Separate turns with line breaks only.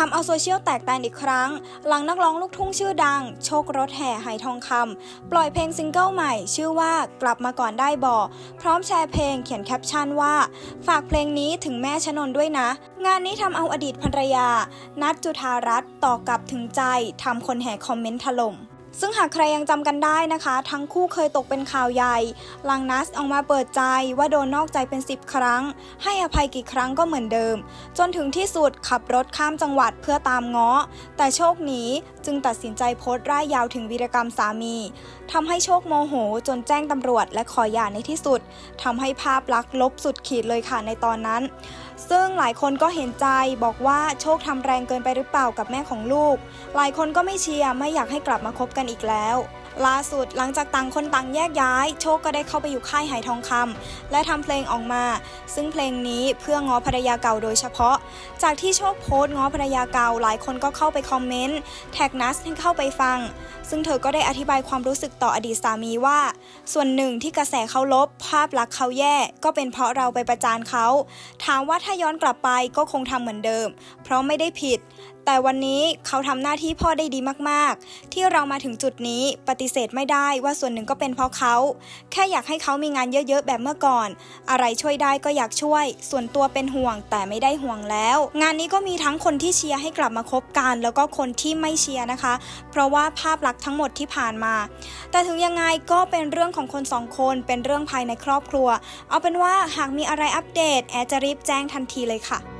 ทำเอาโซเชียลแตกแตนอีกครั้ง หลังนักร้องลูกทุ่งชื่อดัง โชครถแห่ไหทองคำปล่อยเพลงซิงเกิลใหม่ ชื่อว่ากลับมาก่อนได้บ่พร้อมแชร์เพลงเขียนแคปชั่นว่า ฝากเพลงนี้ถึงแม่ชนนด้วยนะ งานนี้ทำเอาอดีตภรรยา นัทจุธารัตน์ต่อกลับถึงใจทำคนแห่คอมเมนต์ถล่ม ซึ่งหากใครยังจำกันได้นะคะ ทั้งคู่เคยตกเป็นข่าวใหญ่ลังนัสออกมาเปิดใจว่าโดนนอกใจเป็น 10 ครั้ง ให้อภัยกี่ครั้งก็เหมือนเดิม จนถึงที่สุดขับรถข้ามจังหวัดเพื่อตามง้อ แต่โชคหนีจึงตัดสินใจโพสต์ร่ายยาวถึงวีรกรรมสามีทำให้โชคโมโหจนแจ้งตำรวจและขอหย่าในที่สุดทำให้ภาพลักษณ์ลบสุดขีดเลยค่ะในตอนนั้น ซึ่งหลายคนก็เห็นใจบอกว่าโชคทำแรงเกินไปหรือเปล่ากับแม่ของลูก หลายคนก็ไม่เชียร์ไม่อยากให้กลับมาคบกันอีกแล้ว ล่าสุดหลังจากต่างคนต่างแยกย้าย โชคก็ได้เข้าไปอยู่ค่ายไหทองคำและทำเพลงออกมา ซึ่งเพลงนี้เพื่อง้อภรรยาเก่าโดยเฉพาะ จากที่โชคโพสต์ง้อภรรยาเก่าหลายคนก็เข้าไปคอมเมนต์แท็กนัสให้เข้าไปฟัง ซึ่งเธอก็ได้อธิบายความรู้สึกต่ออดีตสามีว่า ส่วนหนึ่งที่กระแสเขาลบ ภาพลักษณ์เขาแย่ ก็เป็นเพราะเราไปประจานเขาถามว่าถ้าย้อนกลับไปก็คงทำเหมือนเดิม เพราะไม่ได้ผิด แต่วันนี้เขาทำหน้าที่พ่อได้ดีมาก ๆ ที่เรามาถึงจุดนี้ปฏิเสธไม่ได้ว่าส่วนหนึ่งก็เป็นเพราะเขา แค่อยากให้เขามีงานเยอะๆ แบบเมื่อก่อน อะไรช่วยได้ก็อยากช่วย ส่วนตัวเป็นห่วงแต่ไม่ได้ห่วงแล้ว งานนี้ก็มีทั้งคนที่เชียร์ให้กลับมาคบกัน แล้วก็คนที่ไม่เชียร์นะคะ เพราะว่าภาพลักษณ์ทั้งหมดที่ผ่านมา แต่ถึงยังไงก็เป็นเรื่องของคนสองคนเป็นเรื่องภายในครอบครัว เอาเป็นว่าหากมีอะไรอัปเดตแอดจะรีบแจ้งทันทีเลยค่ะ